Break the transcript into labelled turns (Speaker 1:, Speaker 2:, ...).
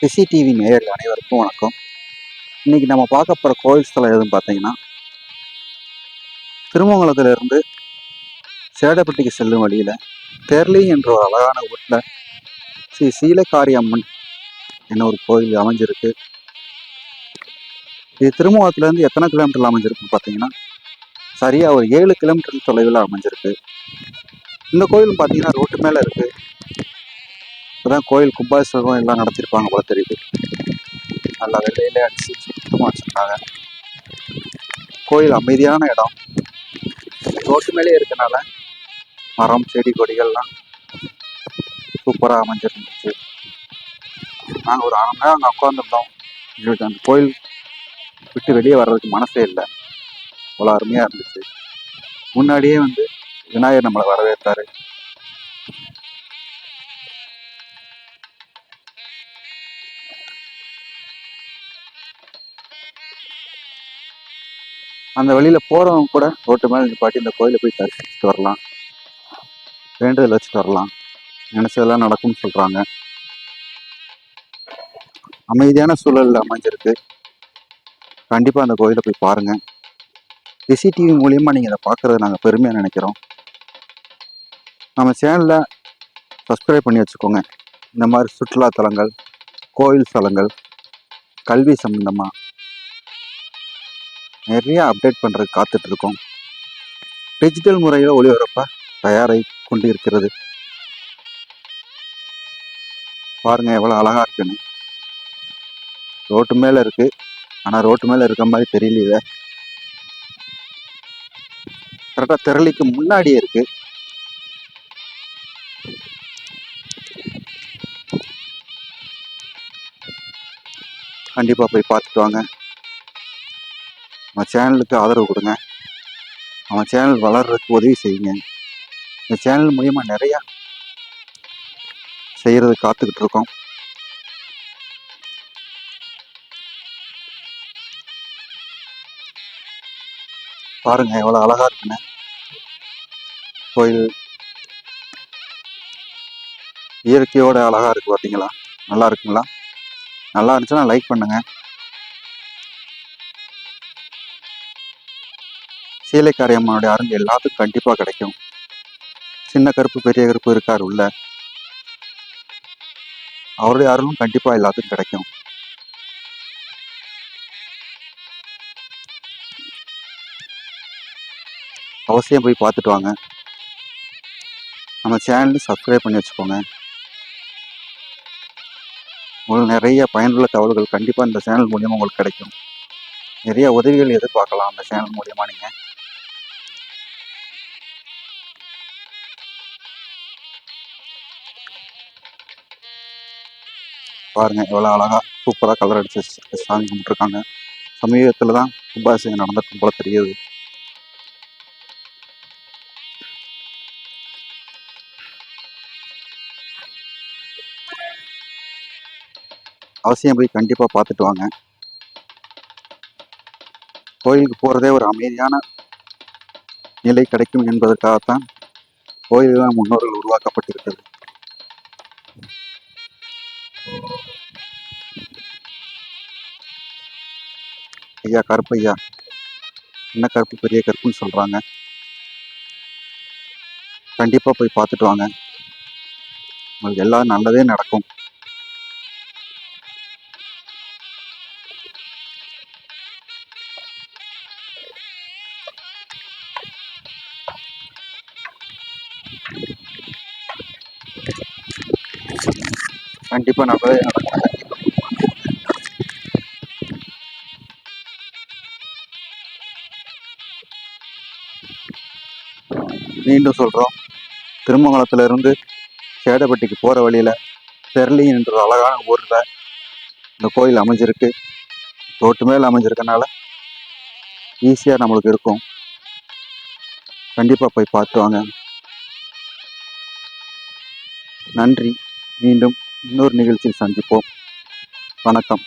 Speaker 1: TV நேயர்கள் அனைவருக்கும் வணக்கம். இன்னைக்கு நம்ம பார்க்க போகிற கோயில் ஸ்தலம் எதுன்னு பார்த்தீங்கன்னா திருமங்கலத்திலிருந்து சேடப்பட்டிக்கு செல்லும் வழியில் தெர்லி என்ற ஒரு அழகான ஊரில் ஸ்ரீ சீலக்காரி அம்மன் என்ன ஒரு கோயில் அமைஞ்சிருக்கு. இது திருமங்கலத்துலேருந்து எத்தனை கிலோமீட்டரில் அமைஞ்சிருக்குன்னு பார்த்தீங்கன்னா சரியாக ஒரு ஏழு கிலோமீட்டர் தொலைவில் அமைஞ்சிருக்கு. இந்த கோயில் பார்த்தீங்கன்னா ரோட்டு மேலே இருக்குது இப்போதான் கோயில் கும்பாபிஷேகம் எல்லாம் நடத்திருப்பாங்க போல தெரியுது. நல்லா வெள்ளையிலே அடிச்சு சுத்தமாக வச்சுருக்காங்க கோயில் அமைதியான இடம். ரோட்டு மேலே இருக்கனால மரம் செடி கொடிகள்லாம் சூப்பராக அமைஞ்சிருந்துச்சு. நாங்கள் ஒரு அரை மணி நேரம் அங்கே உட்காந்துருந்தோம் எங்களுக்கு அந்த கோயில் விட்டு வெளியே வர்றதுக்கு மனசே இல்லை. அவ்வளோ அருமையாக இருந்துச்சு. முன்னாடியே வந்து விநாயகர் நம்மளை வரவேற்றாரு. அந்த வழியில் போகிறவங்க கூட ரோட்டு மேலே நிப்பாட்டி இந்த கோயிலை போய் தரிசிச்சுட்டு வரலாம். வேண்டுதல் வச்சுட்டு வரலாம். நினச்சதெல்லாம் நடக்கும்னு சொல்கிறாங்க அமைதியான சூழலில் அமைஞ்சிருக்கு. கண்டிப்பாக அந்த கோயிலை போய் பாருங்கள் விசி டிவி மூலியமாக நீங்கள் இதை பார்க்குறத நாங்கள் பெருமையாக நினைக்கிறோம். நம்ம சேனலில் சப்ஸ்கிரைப் பண்ணி வச்சுக்கோங்க. இந்த மாதிரி சுற்றுலாத்தலங்கள் கோயில் ஸ்தலங்கள் கல்வி சம்மந்தமாக நிறைய அப்டேட் பண்ணுறதுக்கு காத்துட்டு இருக்கோம் டிஜிட்டல் முறையில் ஒளிபரப்ப தயாராகி கொண்டு இருக்கிறது பாருங்க எவ்வளோ அழகாக இருக்குன்னு. ரோட்டு மேலே இருக்கு. ஆனால் ரோட்டு மேலே இருக்க மாதிரி தெரியலையே. கரெக்டாக திரளிக்கு முன்னாடியே இருக்கு. கண்டிப்பாக போய் பார்த்துட்டு வாங்க. நம்ம சேனலுக்கு ஆதரவு கொடுங்க. அவன் சேனல் வளர்றதுக்கு உதவி செய்யுங்க. இந்த சேனல் மூலியமா நிறையா செய்கிறது காத்துக்கிட்டு இருக்கோம். பாருங்க எவ்வளோ அழகாக இருக்குன்னு. கோயில் இயற்கையோட அழகாக இருக்குது பார்த்தீங்களா நல்லா இருக்குங்களா? நல்லா இருந்துச்சுன்னா லைக் பண்ணுங்கள் சீலைக்காரி அம்மனுடைய அருங்கு எல்லாத்துக்கும் கண்டிப்பாக கிடைக்கும். சின்ன கருப்பு பெரிய கருப்பு இருக்கார் உள்ள. அவருடைய அருளும் கண்டிப்பாக எல்லாத்துக்கும் கிடைக்கும். அவசியம் போய் பார்த்துட்டு வாங்க. நம்ம சேனலையும் சப்ஸ்கிரைப் பண்ணி வச்சுக்கோங்க. உங்களுக்கு நிறைய பயனுள்ள தகவல்கள் கண்டிப்பாக இந்த சேனல் மூலியமாக உங்களுக்கு கிடைக்கும். நிறைய உதவிகள் எதிர்பார்க்கலாம் அந்த சேனல் மூலியமாக நீங்கள் பாருங்க எவ்வளோ அழகா சூப்பராக கலர் அடிச்சு சாமி கும்பிட்டுருக்காங்க. சமீபத்தில் தான் கும்பாபிஷேகம் நடந்திருக்கும் போல தெரியுது. அவசியம் போய் கண்டிப்பாக பார்த்துட்டு வாங்க. கோயிலுக்கு போகிறதே ஒரு அமைதியான நிலை கிடைக்கும் என்பதற்காகத்தான் கோயில்தான் முன்னோர்கள் உருவாக்கப்பட்டிருக்கிறது. ஐயா கருப்பையா என்ன கருப்பு? பெரிய கருப்புன்னு சொல்றாங்க. கண்டிப்பா போய் பார்த்துட்டு வாங்க. உங்களுக்கு எல்லாம் நல்லதே நடக்கும். கண்டிப்பாக நல்லதே நடக்கும் மீண்டும் சொல்கிறோம் திருமங்கலத்திலிருந்து சேடப்பட்டிக்கு போகிற வழியில் தெர்லி என்ற அழகான ஊரில் இந்த கோயில் அமைஞ்சிருக்கு. ரோட்டு மேல் அமைஞ்சிருக்கனால ஈஸியாக நம்மளுக்கு இருக்கும். கண்டிப்பாக போய் பார்த்து வாங்க. நன்றி. மீண்டும் இன்னொரு நிகழ்ச்சியில் சந்திப்போம். வணக்கம்.